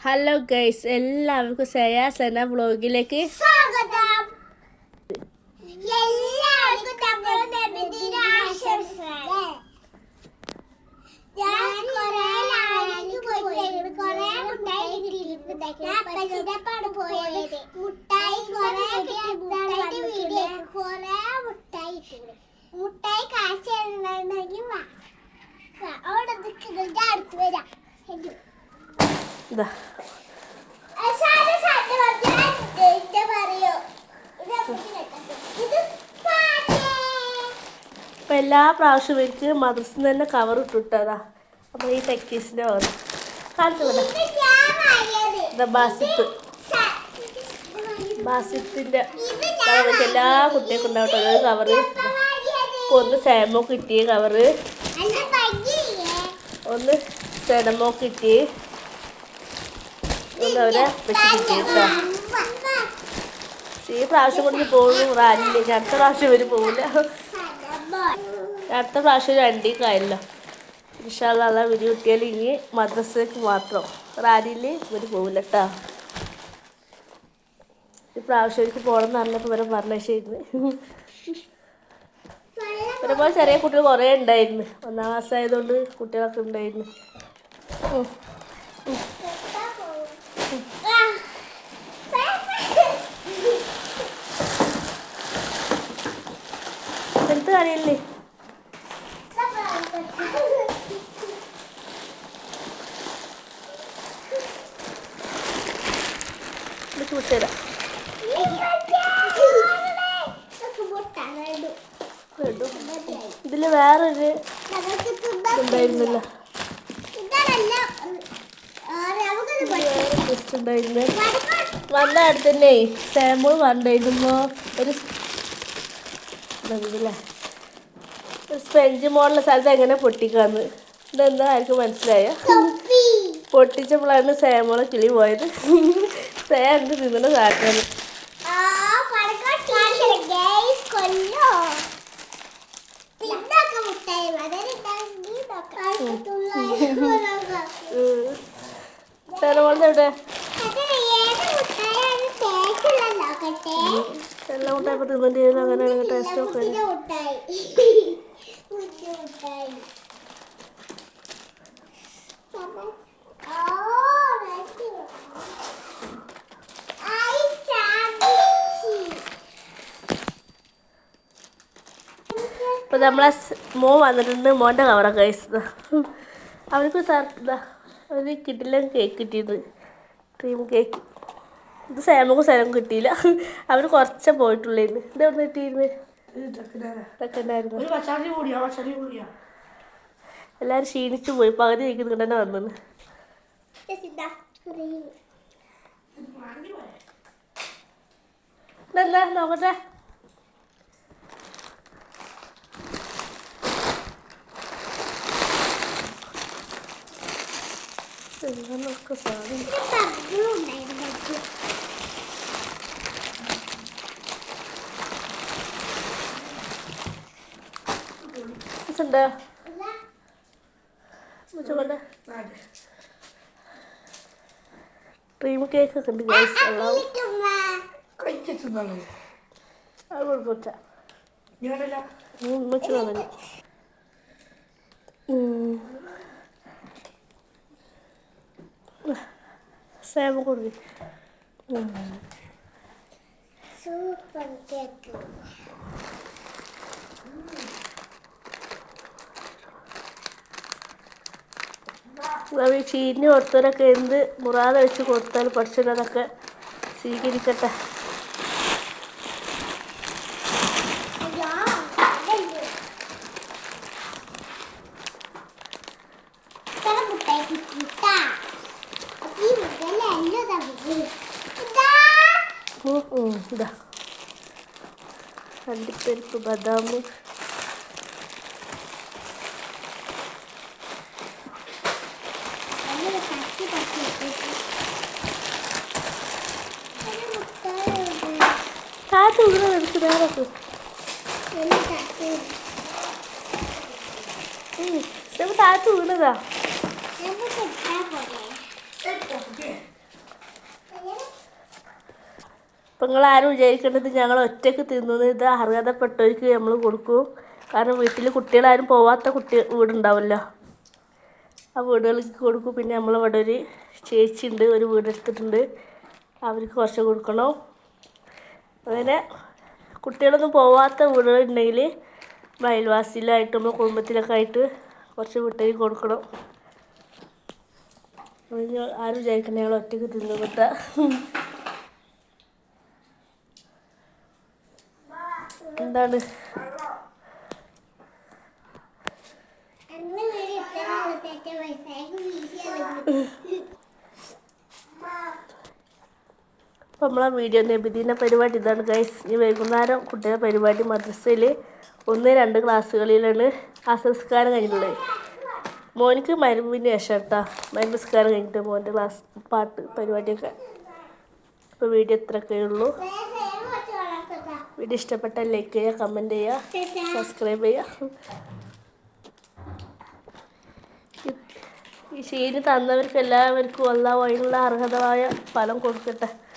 Hello guys എല്ലാവർക്കും ശ്രേയാസ് എന്ന വ്ളോഗിലേക്ക് സ്വാഗതം. മുട്ടായി കാശ് അവിടെ അടുത്ത് വരാം. ഇതാ അപ്പം എല്ലാ പ്രാവശ്യം എനിക്ക് മദ്രസിൽ തന്നെ കവർ ഇട്ടിട്ടതാ അപ്പോൾ ഈ ടെക്കീസിന്റെ കവർ കാണിച്ചു ബാസിപ്പ് കവർക്ക് എല്ലാ കുട്ടികൾക്കും ഉണ്ടാവട്ടെ. അതായത് കവറ് ഇപ്പൊ വാങ്ങിയത്. ഒന്ന് സാമോ കിട്ടിയ കവറ് ഒന്ന് സെഡമോ കിട്ടി ഈ പ്രാവശ്യം കൊണ്ട് പോകുന്നു റാലിയിലേക്ക് അടുത്ത പ്രാവശ്യം ഇവർ പോകില്ല. അടുത്ത പ്രാവശ്യം രണ്ടീക്കായല്ലോ ഇൻഷാല്ല വിരി കിട്ടിയാൽ ഇനി മദ്രസക്ക് മാത്രം. റാലിയിൽ ഇവർ പോകില്ല കേട്ടോ. ഈ പ്രാവശ്യം എനിക്ക് പോകണം എന്ന് പറഞ്ഞപ്പോൾ ഇവരെ പറഞ്ഞിരുന്നു ഇവരെ ചെറിയ കുട്ടികൾ കുറേ ഉണ്ടായിരുന്നു. ഒന്നാം ക്ലാസ് ആയതുകൊണ്ട് കുട്ടികളൊക്കെ ഉണ്ടായിരുന്നു ഉം. ആ. എന്ത് അറിയില്ലേ ഇതിൽ വേറൊരു ഉണ്ടായിരുന്നില്ല ഉണ്ടായിരുന്നു വന്ന അടുത്തന്നെ സാമ്പിൾ കണ്ടിരുന്നു ഒരു ഇതല്ലേ ഒരു സ്പെഞ്ച് മോഡുള്ള സ്ഥലത്ത് എങ്ങനെ പൊട്ടിക്കാന്ന്? ഇതെന്താ ആർക്ക് മനസ്സിലായ? പൊട്ടിച്ചപ്പോഴാണ് സേമോളെ കിളി പോയത്. സേ എന്ത് തിന്നണ സാധനം. എവിടെ? എല്ലാം തിന്നിട്ട് അങ്ങനെ ടേസ്റ്റ് ഒക്കെ ഇപ്പൊ നമ്മളെ മോ വന്നിട്ടുണ്ട്. മോന്റെ കവറൊക്കെ കഴിച്ചത് അവർക്ക് സാർ ഇതാ കിട്ടില്ല കേക്ക് കിട്ടിയത്. ക്രീം കേക്ക് ഇത് സാമക്കും സ്ഥലം കിട്ടിയില്ല. അവർ കുറച്ചേ പോയിട്ടുള്ളായിരുന്നു ഇത് എവിടെ കിട്ടിയിരുന്നു? ഇതൊക്കെ ഉണ്ടായിരുന്നു എല്ലാവരും ക്ഷീണിച്ചു പോയി. പകുതി കഴിക്കുന്നത് തന്നെ വന്നു നല്ല നോക്കട്ടെ. എന്തൊക്കെ സാധനം ഉണ്ടോ. ക്രീം കേക്ക് ഒക്കെ ഉണ്ട് ഗൈസ് എല്ലാം കഴിച്ചെത്തുന്നാണ് അത് കുഴപ്പമില്ല ഞാനല്ല ഉമ്മച്ച് പറഞ്ഞു സേമ കൊടുക്കും. Super cake. ചീഞ്ഞ് കൊടുത്തവരൊക്കെ എന്ത് മുറാതെ വെച്ച് കൊടുത്താൽ പഠിച്ചതൊക്കെ സ്വീകരിക്കട്ടെ. അണ്ടിപ്പരിപ്പ് അതല്ലേ അതിനകത്ത് വീണത് എടുത്ത് നേരത്ത് ചിലപ്പോൾ താഴത്ത് വീണതാ. അപ്പം നിങ്ങൾ ആരും വിചാരിക്കേണ്ടത് ഞങ്ങൾ ഒറ്റയ്ക്ക് തിന്നുന്നത് ഇത് അർഹതപ്പെട്ടവർക്ക് നമ്മൾ കൊടുക്കും. കാരണം വീട്ടിൽ കുട്ടികളാരും പോവാത്ത കുട്ടി വീടുണ്ടാവുമല്ലോ ആ വീടുകൾക്ക് കൊടുക്കും. പിന്നെ നമ്മളിവിടെ ഒരു ചേച്ചി ഉണ്ട് ഒരു വീടെടുത്തിട്ടുണ്ട്. അവർക്ക് കുറച്ച് കൊടുക്കണം. അങ്ങനെ കുട്ടികളൊന്നും പോവാത്ത വീടുകളുണ്ടെങ്കിൽ അയൽവാസിയിലായിട്ട് നമ്മൾ കുടുംബത്തിലൊക്കെ ആയിട്ട് കുറച്ച് വീട്ടിൽ കൊടുക്കണം. ആരും വിചാരിക്കണ്ട ഞങ്ങൾ ഒറ്റയ്ക്ക് തിന്നു വിട്ട എന്താണ് അന്ന് വീട് അപ്പോൾ നമ്മളെ വീഡിയോ നബിദിന പരിപാടി ഇതാണ് ഗൈസ് ഈ വൈകുന്നേരം കുട്ടികളുടെ പരിപാടി മദ്രസയിൽ ഒന്ന് രണ്ട് ക്ലാസ്സുകളിലാണ് ആ സംസ്കാരം കഴിഞ്ഞിട്ടുള്ളത്. മോനിക്ക് മരുമ്പിന് ശേഷം കേട്ടോ മരുമ്പ് സംസ്കാരം കഴിഞ്ഞിട്ട് മോന്റെ ക്ലാസ് പാട്ട് പരിപാടിയൊക്കെ. അപ്പോൾ വീഡിയോ ഇത്രയൊക്കെ ഉള്ളൂ. വീഡിയോ ഇഷ്ടപ്പെട്ടാൽ ലൈക്ക് ചെയ്യുക കമന്റ് ചെയ്യുക സബ്സ്ക്രൈബ് ചെയ്യുക. ഈ- ശീലി തന്നവർക്ക് എല്ലാവർക്കും എല്ലാ വഴിയുള്ള അർഹതമായ ഫലം കൊടുക്കട്ടെ.